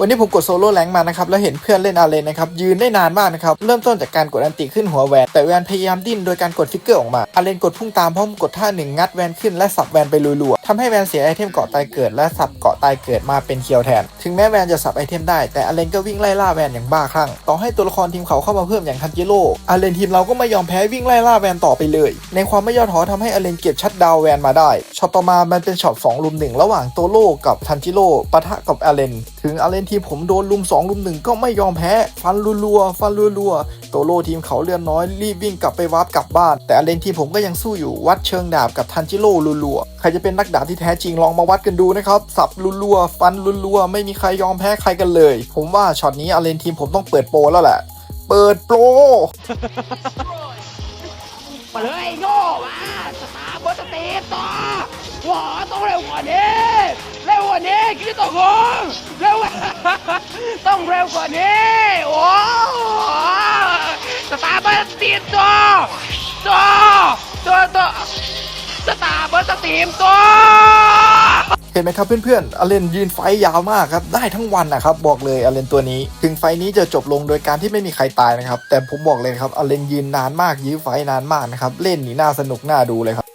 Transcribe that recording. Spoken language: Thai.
วันนี้ผมกดโซโล่แรงมานะครับแล้วเห็นเพื่อนเล่นอาเลนนะครับยืนได้นานมากนะครับเริ่มต้นจากการกดอันติขึ้นหัวแวนแต่แวนพยายามดิ้นโดยการกดฟิกเกอร์ออกมาอาเลนกดพุ่งตามพร้อมกดท่าหนึ่งงัดแวนขึ้นและสับแวนไปรัวๆ ทำให้แวนเสียไอเทมเกาะตายเกิดและสับเกาะตายเกิดมาเป็นเคียวแทน ถึงแม้แวนจะสับไอเทมได้แต่อาเลนก็วิ่งไล่ล่าแวนอย่างบ้าคลั่ง ต่อให้ตัวละครทีมเขาเข้ามาเพิ่มอย่างทันจิโร่อาเลนทีมเราก็ไม่ยอมแพ้วิ่งไล่ล่าแวนต่อไปเลย ในความไม่ย่อท้อทำให้อาเลนเก็บชัดดาวแวนมาได้ช็อตต่อมามันเป็นช็อต2ลุมหนึ่งระหว่างโตโร่กับทันจิโร่ปะทะกับอาเลนถึงอาเลนทีมผมโดนลุม2ลุมหนึ่งก็ไม่ยอมแพ้ฟันรัวๆฟันรัวๆโตโร่ทีมเขาเลือนน้อยรีบวิ่งกลับไปวาร์ปกลับบ้าน แต่อาเลนทีมผมก็ยังสู้อยู่วัดเชิงดาบกับทันจิโร่รัวๆใครจะเป็นนักดาบที่แท้จริงลองมาวัดกันดูนะครับสับรัวๆฟันรัวๆไม่มีใครยอมแพ้ใครกันเลย ผมว่าช็อตนี้อาเลนทีมผมต้องเปิดโปรแล้วแหละ เปิดโปรมาเลยโง่มาสตาร์เบอร์สเตปต่อหัวต้องเร็วกว่านี้เร็วกว่านี้คิดต่องงเร็วต้องเร็วกว่านี้โอ้สตาร์เบอร์สเตปต่อต่อ ร์เบอร์สเตปต่อเห็นไหมครับเพื่อนๆอาเลนยืนไฟยาวมากครับ ได้ทั้งวันนะครับ บอกเลยอาเลนตัวนี้ ถึงไฟนี้จะจบลงโดยการที่ไม่มีใครตายนะครับ แต่ผมบอกเลยครับอาเลนยืนนานมากยื้อไฟนานมากนะครับ เล่นนี่น่าสนุกน่าดูเลยครับ